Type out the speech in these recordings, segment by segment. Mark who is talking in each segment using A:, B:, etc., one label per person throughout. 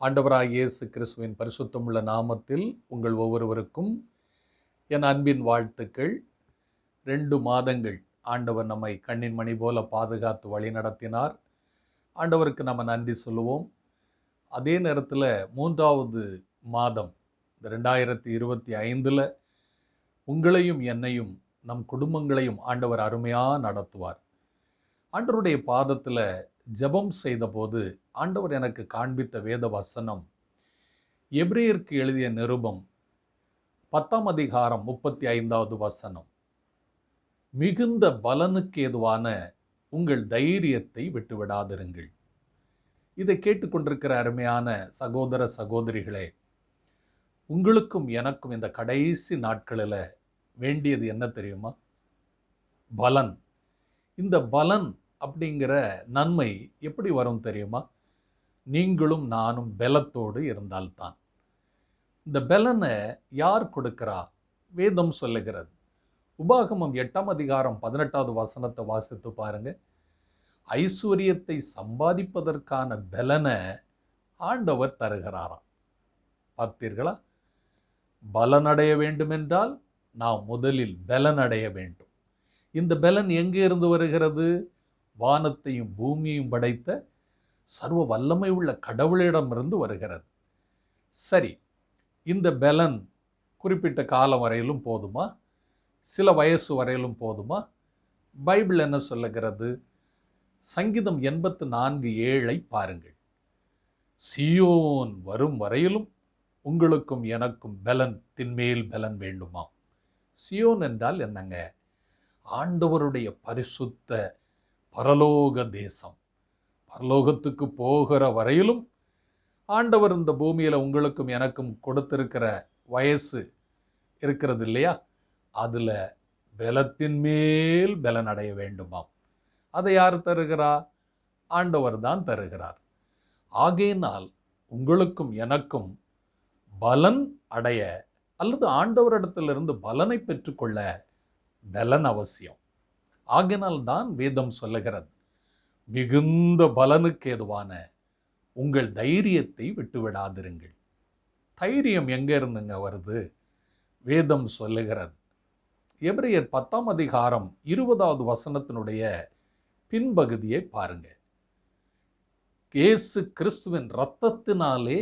A: ஆண்டவராக இயேசு கிறிஸ்துவின் பரிசுத்தமுள்ள நாமத்தில் உங்கள் ஒவ்வொருவருக்கும் என் அன்பின் வாழ்த்துக்கள். ரெண்டு மாதங்கள் ஆண்டவர் நம்மை கண்ணின் மணி போல பாதுகாத்து வழி நடத்தினார். ஆண்டவருக்கு நம்ம நன்றி சொல்லுவோம். அதே நேரத்தில் மூன்றாவது மாதம் இந்த ரெண்டாயிரத்தி இருபத்தி ஐந்தில் உங்களையும் என்னையும் நம் குடும்பங்களையும் ஆண்டவர் அருமையாக நடத்துவார். ஆண்டவருடைய பாதத்தில் ஜெபம் செய்தபோது ஆண்டவர் எனக்கு காண்பித்த வேத வசனம். எப்ரேயருக்கு எழுதிய நிருபம் பத்தாம் அதிகாரம் முப்பத்தி ஐந்தாவது வசனம். மிகுந்த பலனுக்கு ஏதுவான உங்கள் தைரியத்தை விட்டுவிடாதிருங்கள். இதை கேட்டுக்கொண்டிருக்கிற அருமையான சகோதர சகோதரிகளே உங்களுக்கும் எனக்கும் இந்த கடைசி நாட்களில் வேண்டியது என்ன தெரியுமா? பலன். இந்த பலன் அப்படிங்கிற நன்மை எப்படி வரும் தெரியுமா? நீங்களும் நானும் பலத்தோடு இருந்தால்தான். இந்த பலனை யார் கொடுக்கிறா? வேதம் சொல்லுகிறது. உபாகமம் எட்டாம் அதிகாரம் பதினெட்டாவது வசனத்தை வாசித்து பாருங்க. ஐஸ்வர்யத்தை சம்பாதிப்பதற்கான பலனை ஆண்டவர் தருகிறாராம். பார்த்தீர்களா? பலனடைய வேண்டுமென்றால் நாம் முதலில் பலனடைய வேண்டும். இந்த பலன் எங்கே இருந்து வருகிறது? வானத்தையும் பூமியையும் படைத்த சர்வ வல்லமை உள்ள கடவுளிடமிருந்து வருகிறது. சரி இந்த பலன் குறிப்பிட்ட காலம் வரையிலும் போதுமா? சில வயசு வரையிலும் போதுமா? பைபிள் என்ன சொல்லுகிறது? சங்கீதம் எண்பத்து நான்கு ஏழை பாருங்கள். சியோன் வரும் வரையிலும் உங்களுக்கும் எனக்கும் பலன் தின்மேல் பலன் வேண்டுமா சியோன் என்றால் என்னங்க? ஆண்டவருடைய பரிசுத்த பரலோக தேசம். பரலோகத்துக்கு போகிற வரையிலும் ஆண்டவர் இந்த பூமியில் உங்களுக்கும் எனக்கும் கொடுத்திருக்கிற வயசு இருக்கிறது இல்லையா? அதில் பலத்தின் மேல் பலன் அடைய வேண்டுமாம். அதை யார் தருகிறா? ஆண்டவர் தான் தருகிறார். ஆகையினால் உங்களுக்கும் எனக்கும் பலன் அடைய அல்லது ஆண்டவரிடத்திலிருந்து பலனை பெற்றுக்கொள்ள பலன் அவசியம். ஆகினால் தான் வேதம் சொல்லுகிறது. மிகுந்த பலனுக்கு ஏதுவான உங்கள் தைரியத்தை விட்டுவிடாதிருங்கள். தைரியம் எங்கே இருந்துங்க வருது? வேதம் சொல்லுகிறது. எப்ரையர் பத்தாம் அதிகாரம் இருபதாவது வசனத்தினுடைய பின்பகுதியை பாருங்க. இயேசு கிறிஸ்துவின் இரத்தத்தினாலே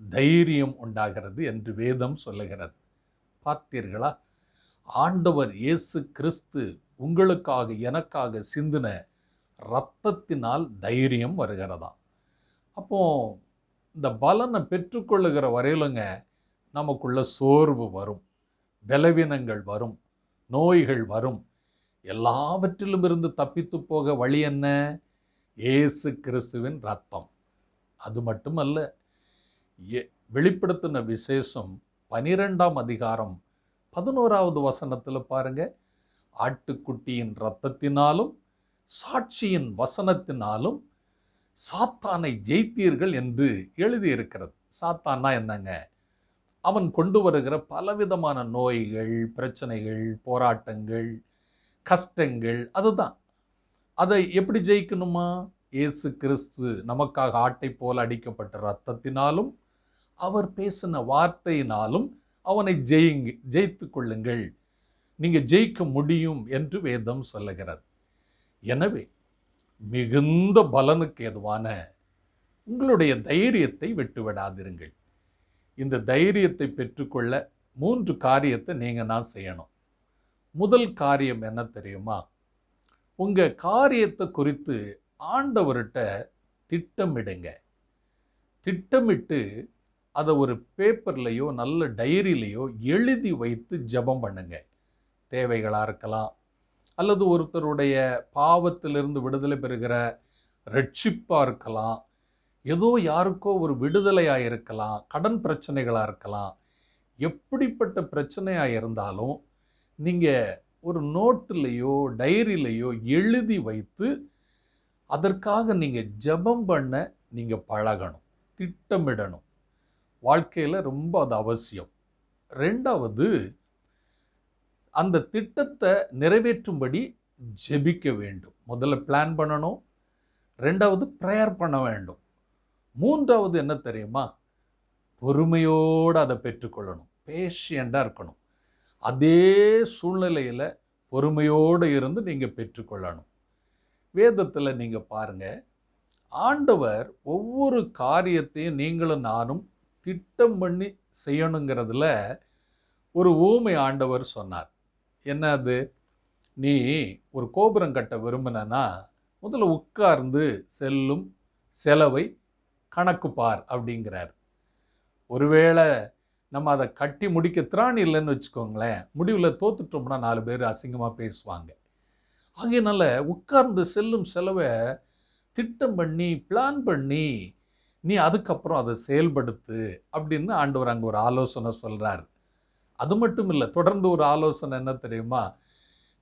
A: தைரியம் உண்டாகிறது என்று வேதம் சொல்லுகிறது. பார்த்தீர்களா? ஆண்டவர் இயேசு கிறிஸ்து உங்களுக்காக எனக்காக சிந்தின இரத்தத்தினால் தைரியம் வருகிறதா? அப்போ இந்த பலனை பெற்றுக்கொள்ளுகிற வரையிலுங்க நமக்குள்ள சோர்வு வரும் பலவீனங்கள் வரும் நோய்கள் வரும். எல்லாவற்றிலும் இருந்து தப்பித்து போக வழி என்ன? ஏசு கிறிஸ்துவின் ரத்தம் அது மட்டுமல்ல வெளிப்படுத்தின விசேஷம் பனிரெண்டாம் அதிகாரம் பதினோராவது வசனத்தில் பாருங்கள் ஆட்டுக்குட்டியின் இரத்தத்தினாலும் சாட்சியின் வசனத்தினாலும் சாத்தானை ஜெயித்தீர்கள் என்று எழுதியிருக்கிறது. சாத்தான்னா என்னங்க? அவன் கொண்டு வருகிற பலவிதமான நோய்கள் பிரச்சனைகள் போராட்டங்கள் கஷ்டங்கள் அதுதான். அதை எப்படி ஜெயிக்கணுமா? இயேசு கிறிஸ்து நமக்காக ஆட்டை போல அடிக்கப்பட்ட ரத்தத்தினாலும் அவர் பேசின வார்த்தையினாலும் அவனை ஜெயிங்க ஜெயித்து கொள்ளுங்கள். நீங்கள் ஜெயிக்க முடியும் என்று வேதம் சொல்லுகிறது. எனவே மிகுந்த பலனுக்கு ஏதுவான உங்களுடைய தைரியத்தை விட்டுவிடாதிருங்கள் இந்த தைரியத்தை பெற்றுக்கொள்ள மூன்று காரியத்தை நீங்கள் நான் செய்யணும். முதல் காரியம் என்ன தெரியுமா? உங்கள் காரியத்தை குறித்து ஆண்டவர்கிட்ட திட்டமிடுங்க. திட்டமிட்டு அதை ஒரு பேப்பர்லேயோ நல்ல டைரியிலையோ எழுதி வைத்து ஜபம் பண்ணுங்கள் தேவைகளாக இருக்கலாம். அல்லது ஒருத்தருடைய பாவத்திலிருந்து விடுதலை பெறுகிற ரட்சிப்பாக இருக்கலாம். ஏதோ யாருக்கோ ஒரு விடுதலையாக இருக்கலாம். கடன் பிரச்சனைகளாக இருக்கலாம். எப்படிப்பட்ட பிரச்சனையாக இருந்தாலும் நீங்கள் ஒரு நோட்டுலேயோ டைரியிலையோ எழுதி வைத்து அதற்காக நீங்கள் ஜபம் பண்ண நீங்கள் பழகணும். திட்டமிடணும். வாழ்க்கையில் ரொம்ப அது அவசியம். ரெண்டாவது அந்த திட்டத்தை நிறைவேற்றும்படி ஜெபிக்க வேண்டும். முதல்ல பிளான் பண்ணணும். ரெண்டாவது ப்ரேயர் பண்ண வேண்டும். மூன்றாவது என்ன தெரியுமா? பொறுமையோடு அதை பெற்றுக்கொள்ளணும். பேஷியண்டாக இருக்கணும். அதே சூழ்நிலையில் பொறுமையோடு இருந்து நீங்கள் பெற்றுக்கொள்ளணும். வேதத்தில் நீங்கள் பாருங்கள் ஆண்டவர் ஒவ்வொரு காரியத்தையும் நீங்களும் நானும் திட்டம் பண்ணி செய்யணுங்கிறதுல ஒரு ஊமை ஆண்டவர் சொன்னார். என்ன அது நீ ஒரு கோபுரம் கட்ட விரும்பினா முதல்ல உட்கார்ந்து செல்லும் செலவை கணக்கு பார் அப்படிங்கிறார். ஒருவேளை நம்ம அதை கட்டி முடிக்க திராணி இல்லைன்னு வச்சுக்கோங்களேன் முடிவில் தோத்துட்டோம்னா நாலு பேர் அசிங்கமாக பேசுவாங்க. ஆகையினால உட்கார்ந்து செல்லும் செலவை திட்டம் பண்ணி பிளான் பண்ணி நீ அதுக்கப்புறம் அதை செயல்படுத்து அப்படின்னு ஆண்டவர் அங்கே ஒரு ஆலோசனை சொல்கிறார் அது மட்டும் இல்லை தொடர்ந்து ஒரு ஆலோசனை என்ன தெரியுமா?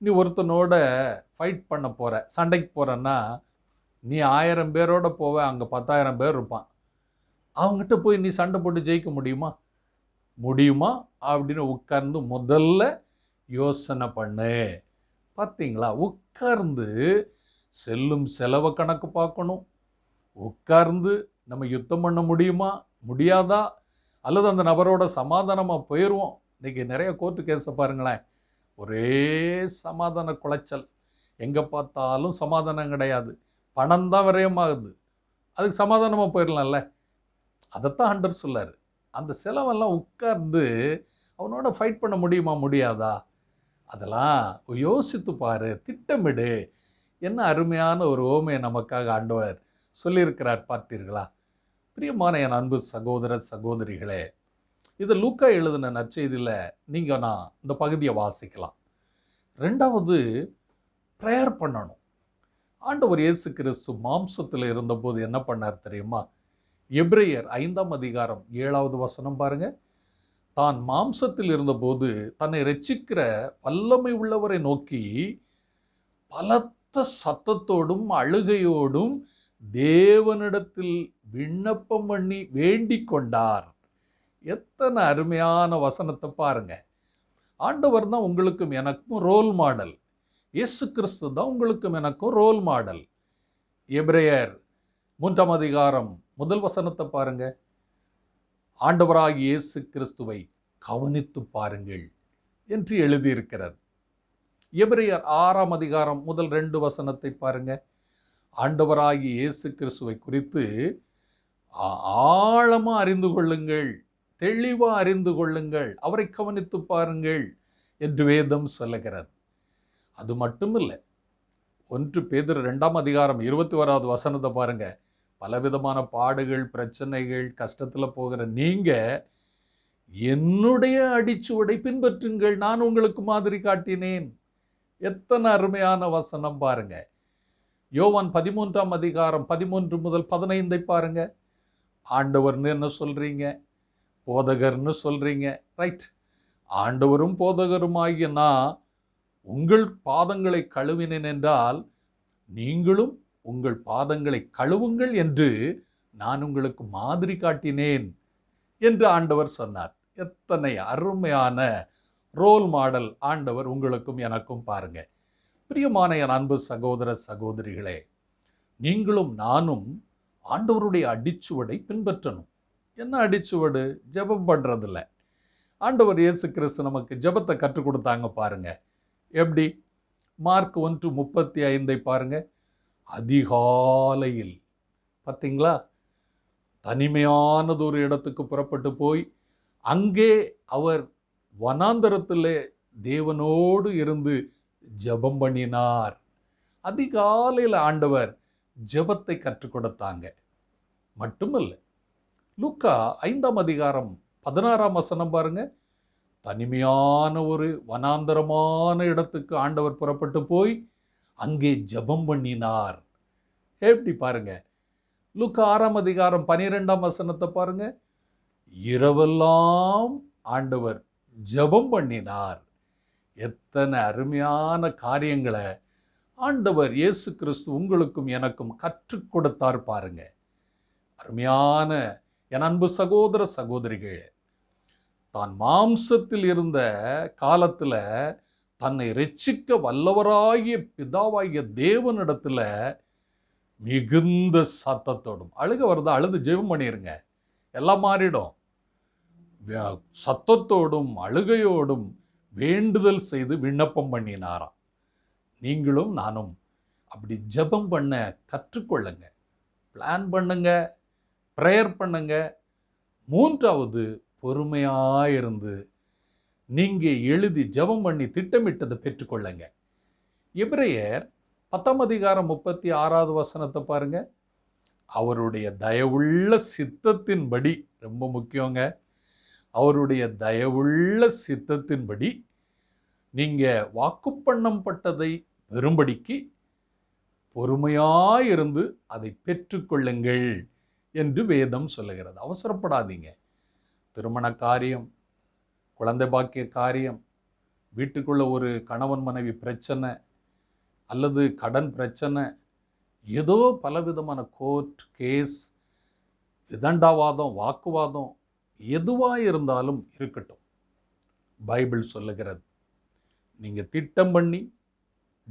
A: நீ ஒருத்தனோட ஃபைட் பண்ண போகிற சண்டைக்கு போகிறன்னா நீ ஆயிரம் பேரோட போவ அங்கே பத்தாயிரம் பேர் இருப்பான். அவங்ககிட்ட போய் நீ சண்டை போட்டு ஜெயிக்க முடியுமா? முடியுமா? அப்படின்னு உட்கார்ந்து முதல்ல யோசனை பண்ணு. பார்த்தீங்களா உட்கார்ந்து செல்லும் செலவை கணக்கு பார்க்கணும். உட்கார்ந்து நம்ம யுத்தம் பண்ண முடியுமா? முடியாதா? அல்லது அந்த நபரோட சமாதானமாக போயிடுவோம் இன்றைக்கி நிறைய கோர்ட்டு கேஸை பாருங்களேன். ஒரே சமாதான குலைச்சல். எங்கே பார்த்தாலும் சமாதானம் கிடையாது. பணம் தான் விரயமாகுது. அதுக்கு சமாதானமாக போயிடலாம்ல? அதைத்தான் ஹண்டர் சொல்லார். அந்த செலவெல்லாம் உட்கார்ந்து அவனோட ஃபைட் பண்ண முடியுமா முடியாதா? அதெல்லாம் யோசித்து பாரு திட்டமிடு. என்ன அருமையான ஒரு ஓமையை நமக்காக ஆண்டவர் சொல்லியிருக்கிறார் பார்த்தீர்களா? பிரியமான என் அன்பு சகோதர சகோதரிகளே இதை லூக்கா எழுதின நற்செய்தியில் நீங்கள் நான் இந்த பகுதியை வாசிக்கலாம். ரெண்டாவது ப்ரேயர் பண்ணணும். ஆண்டவர் இயேசு கிறிஸ்து மாம்சத்தில் இருந்தபோது என்ன பண்ணார் தெரியுமா? எப்ரேயர் ஐந்தாம் அதிகாரம் ஏழாவது வசனம் பாருங்கள் தான் மாம்சத்தில் இருந்தபோது தன்னை ரட்சிக்கிற வல்லமை உள்ளவரை நோக்கி பலத்த சத்தத்தோடும் அழுகையோடும் தேவனிடத்தில் விண்ணப்பம் பண்ணி வேண்டிக் கொண்டார் எத்தனை அருமையான வசனத்தை பாருங்க. ஆண்டவர் தான் உங்களுக்கும் எனக்கும் ரோல் மாடல் இயேசு கிறிஸ்து தான் உங்களுக்கும் எனக்கும் ரோல் மாடல் எப்ரேயர் மூன்றாம் அதிகாரம் முதல் வசனத்தை பாருங்க. ஆண்டவராகி இயேசு கிறிஸ்துவை கவனித்து பாருங்கள் என்று எழுதியிருக்கிறது. எபிரேயர் ஆறாம் அதிகாரம் முதல் ரெண்டு வசனத்தை பாருங்க. ஆண்டவராகி இயேசு கிறிஸ்துவை குறித்து ஆழமாக அறிந்து கொள்ளுங்கள். தெளிவா அறிந்து கொள்ளுங்கள். அவரை கவனித்து பாருங்கள் என்று வேதம் சொல்லுகிறது. அது மட்டும் இல்லை ஒன்று பேதர் ரெண்டாம் அதிகாரம் இருபத்தி ஓராவது வசனத்தை பாருங்க. பலவிதமான பாடுகள் பிரச்சனைகள் கஷ்டத்தில் போகிற நீங்க என்னுடைய அடிச்சுவடை பின்பற்றுங்கள் நான் உங்களுக்கு மாதிரி காட்டினேன். எத்தனை அருமையான வசனம் பாருங்க. யோவான் பதிமூன்றாம் அதிகாரம் பதிமூன்று முதல் பதினைந்தை பாருங்க. ஆண்டவர்னு என்ன சொல்றீங்க? போதகர்னு சொல்கிறீங்க ரைட் ஆண்டவரும் போதகரும் ஆகிய நான் உங்கள் பாதங்களை கழுவினேன் என்றால் நீங்களும் உங்கள் பாதங்களை கழுவுங்கள் என்று நான் உங்களுக்கு மாதிரி காட்டினேன் என்று ஆண்டவர் சொன்னார். எத்தனை அருமையான ரோல் மாடல் ஆண்டவர் உங்களுக்கும் எனக்கும் பாருங்க. பிரியமான என் அன்பு சகோதர சகோதரிகளே நீங்களும் நானும் ஆண்டவருடைய அடிச்சுவடை பின்பற்றணும். என்ன அடிச்சுவடு? ஜெபம் பண்ணுறதில்ல ஆண்டவர் இயேசு கிறிஸ்து நமக்கு ஜெபத்தை கற்றுக் கொடுத்தாங்க பாருங்க. எப்படி? மார்க் ஒன்று முப்பத்தி ஐந்தை பாருங்க. அதிகாலையில். பார்த்தீங்களா தனிமையானது ஒரு இடத்துக்கு புறப்பட்டு போய் அங்கே அவர் வனாந்தரத்தில் தேவனோடு இருந்து ஜெபம் பண்ணினார். அதிகாலையில் ஆண்டவர் ஜெபத்தை கற்றுக் கொடுத்தாங்க. மட்டுமல்ல லூக்கா ஐந்தாம் அதிகாரம் பதினாறாம் வசனம் பாருங்க. தனிமையான ஒரு வனாந்தரமான இடத்துக்கு ஆண்டவர் புறப்பட்டு போய் அங்கே ஜெபம் பண்ணினார். எப்படி பாருங்க. லுக்கா ஆறாம் அதிகாரம் பனிரெண்டாம் வசனத்தை பாருங்க. இரவெல்லாம் ஆண்டவர் ஜெபம் பண்ணினார். எத்தனை அருமையான காரியங்களை ஆண்டவர் இயேசு கிறிஸ்து உங்களுக்கும் எனக்கும் கற்றுக் கொடுத்தார் பாருங்க. அருமையான என் அன்பு சகோதர சகோதரிகள் தான் மாம்சத்தில் இருந்த காலத்தில் தன்னை ரட்சிக்க வல்லவராகிய பிதாவாகிய தேவனிடத்தில் மிகுந்த சத்தத்தோடும் அழுக வருதா? அழுது ஜெபம் பண்ணிடுங்க எல்லாம் மாறிடும். சத்தத்தோடும் அழுகையோடும் வேண்டுதல் செய்து விண்ணப்பம் பண்ணினாராம். நீங்களும் நானும் அப்படி ஜெபம் பண்ண கற்றுக்கொள்ளுங்க. பிளான் பண்ணுங்க. ப்ரேயர் பண்ணுங்க. மூன்றாவது பொறுமையாயிருந்து நீங்கள் எழுதி ஜெபம் பண்ணி திட்டமிட்டதை பெற்றுக்கொள்ளுங்க. எபிரேயர் பத்தாம் அதிகாரம் முப்பத்தி ஆறாவது வசனத்தை பாருங்க. அவருடைய தயவுள்ள சித்தத்தின்படி ரொம்ப முக்கியங்க. அவருடைய தயவுள்ள சித்தத்தின்படி பண்ணப்பட்டதை வரும்படிக்கு பொறுமையாக இருந்து அதை பெற்றுக்கொள்ளுங்கள். என்று வேதம் சொல்லுகிறது. அவசரப்படாதீங்க. திருமண காரியம் குழந்தை பாக்கிய காரியம் வீட்டுக்குள்ள ஒரு கணவன் மனைவி பிரச்சனை அல்லது கடன் பிரச்சனை ஏதோ பலவிதமான கோர்ட் கேஸ் விதண்டாவாதம் வாக்குவாதம் எதுவாக இருந்தாலும் இருக்கட்டும். பைபிள் சொல்லுகிறது. நீங்கள் திட்டம் பண்ணி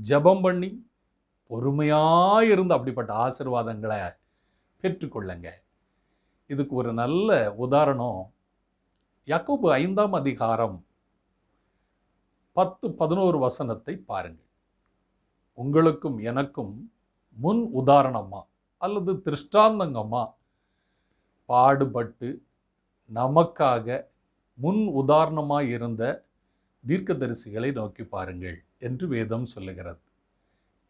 A: ஜெபம் பண்ணி பொறுமையாக இருந்து அப்படிப்பட்ட ஆசிர்வாதங்களை பெற்றுக்கொள்ளுங்க இதுக்கு ஒரு நல்ல உதாரணம். யாக்கோபு ஐந்தாம் அதிகாரம் பத்து பதினோரு வசனத்தை பாருங்கள். உங்களுக்கும் எனக்கும் முன் உதாரணமா அல்லது திருஷ்டாந்தங்கமா? பாடுபட்டு நமக்காக முன் உதாரணமாக இருந்த தீர்க்கதரிசிகளை நோக்கி பாருங்கள் என்று வேதம் சொல்லுகிறது.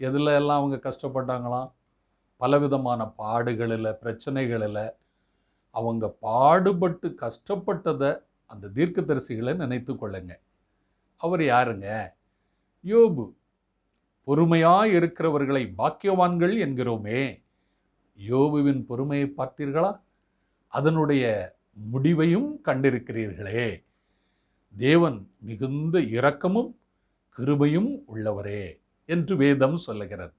A: எதுல எல்லாம் அவங்க கஷ்டப்பட்டாங்களாம்? பலவிதமான பாடுகளில் பிரச்சனைகளில் அவங்க பாடுபட்டு கஷ்டப்பட்டதை அந்த தீர்க்கதரிசிகளை நினைத்து கொள்ளுங்க. அவர் யாருங்க? யோபு. பொறுமையாக இருக்கிறவர்களை பாக்கியவான்கள் என்கிறோமே. யோபுவின் பொறுமையை பார்த்தீர்களா? அதனுடைய முடிவையும் கண்டிருக்கிறீர்களே. தேவன் மிகுந்த இரக்கமும் கிருபையும் உள்ளவரே என்று வேதம் சொல்லுகிறது.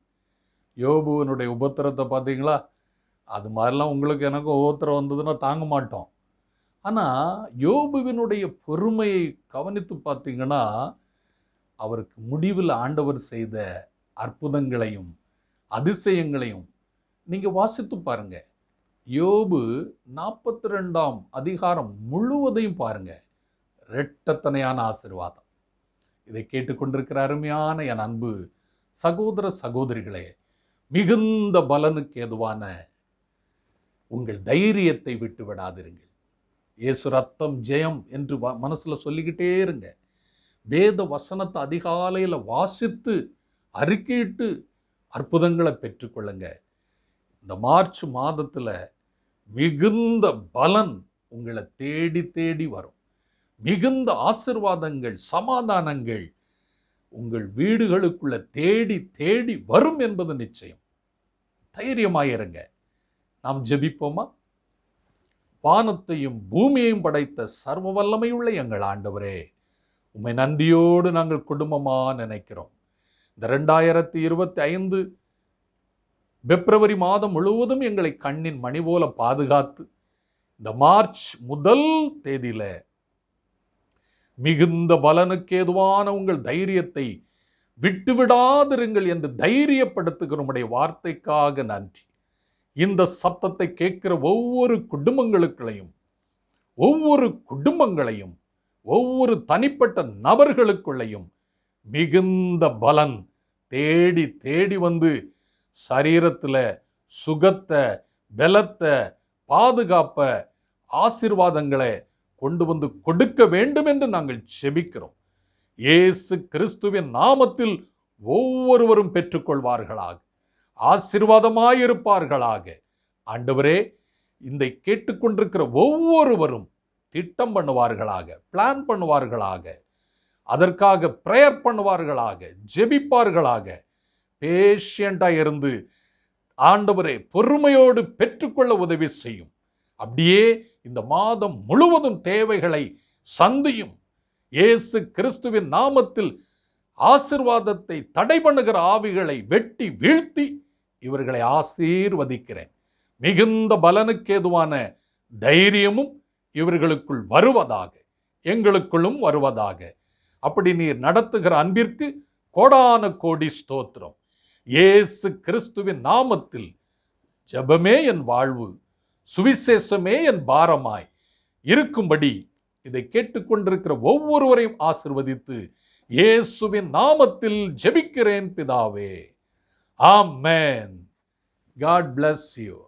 A: யோபுவனுடைய உபத்திரத்தை பார்த்தீங்களா? அது மாதிரிலாம் உங்களுக்கு எனக்கும் உபத்திரம் வந்ததுன்னா தாங்க மாட்டோம். ஆனால் யோபுவினுடைய பொறுமையை கவனித்து பார்த்தீங்கன்னா அவருக்கு முடிவில் ஆண்டவர் செய்த அற்புதங்களையும் அதிசயங்களையும் நீங்கள் வாசித்து பாருங்க. யோபு நாற்பத்தி ரெண்டாம் அதிகாரம் முழுவதையும் பாருங்க. ரெட்டத்தனையான ஆசீர்வாதம். இதை கேட்டுக்கொண்டிருக்கிற அருமையான என் அன்பு சகோதர சகோதரிகளே மிகுந்த பலனுக்கு ஏதுவான உங்கள் தைரியத்தை விட்டு விடாதிருங்கள். இயேசு ரத்தம் ஜெயம் என்று வ- சொல்லிக்கிட்டே இருங்க. வேத வசனத்தை அதிகாலையில் வாசித்து அறிக்கையிட்டு அற்புதங்களை பெற்றுக்கொள்ளுங்க. இந்த மார்ச் மாதத்தில் மிகுந்த பலன் உங்களை தேடி தேடி வரும். மிகுந்த ஆசிர்வாதங்கள் சமாதானங்கள் உங்கள் வீடுகளுக்குள்ள தேடி தேடி வரும் என்பது நிச்சயம். தைரியமாயிருங்க நாம் ஜெபிப்போமா? வானத்தையும் பூமியையும் படைத்த சர்வ வல்லமையுள்ள எங்கள் ஆண்டவரே உண்மை நன்றியோடு நாங்கள் குடும்பமாக நினைக்கிறோம். இந்த ரெண்டாயிரத்தி இருபத்தி ஐந்து பிப்ரவரி மாதம் முழுவதும் எங்களை கண்ணின் மணி போல பாதுகாத்து இந்த மார்ச் முதல் தேதியில் மிகுந்த பலனுக்கு ஏதுவான உங்கள் தைரியத்தை விட்டுவிடாதிருங்கள் என்று தைரியப்படுத்துகிற உடைய வார்த்தைக்காக நன்றி. இந்த சத்தத்தை கேட்கிற ஒவ்வொரு குடும்பங்களுக்குள்ளையும் ஒவ்வொரு குடும்பங்களையும் ஒவ்வொரு தனிப்பட்ட நபர்களுக்குள்ளையும் மிகுந்த பலன் தேடி தேடி வந்து சரீரத்தில் சுகத்தை பலத்தை பாதுகாப்பை ஆசீர்வாதங்களை கொண்டு வந்து கொடுக்க வேண்டும் என்று நாங்கள் செபிக்கிறோம். இயேசு கிறிஸ்துவின் நாமத்தில் ஒவ்வொருவரும் பெற்றுக்கொள்வார்களாக ஆசிர்வாதமாயிருப்பார்களாக. ஆண்டவரே இந்த கேட்டுக்கொண்டிருக்கிற ஒவ்வொருவரும் திட்டம் பண்ணுவார்களாக பிளான் பண்ணுவார்களாக அதற்காக ப்ரேயர் பண்ணுவார்களாக ஜெபிப்பார்களாக பேஷியண்டாக இருந்து ஆண்டவரே பொறுமையோடு பெற்றுக்கொள்ள உதவி செய்யும். அப்படியே இந்த மாதம் முழுவதும் தேவைகளை சந்தியும். இயேசு கிறிஸ்துவின் நாமத்தில் ஆசிர்வாதத்தை தடை பண்ணுகிற ஆவிகளை வெட்டி வீழ்த்தி இவர்களை ஆசீர்வதிக்கிறேன். மிகுந்த பலனுக்கு ஏதுவான தைரியமும் இவர்களுக்குள் வருவதாக எங்களுக்குள்ளும் வருவதாக. அப்படி நீர் நடத்துகிற அன்பிற்கு கோடான கோடி ஸ்தோத்திரம். இயேசு கிறிஸ்துவின் நாமத்தில் ஜெபமே என் வாழ்வு. சுவிசேஷமே என் பாரமாய். இருக்கும்படி இதை கேட்டுக்கொண்டிருக்கிற ஒவ்வொருவரையும் ஆசிர்வதித்து இயேசுவின் நாமத்தில் ஜெபிக்கிறேன் பிதாவே. ஆமென். God bless you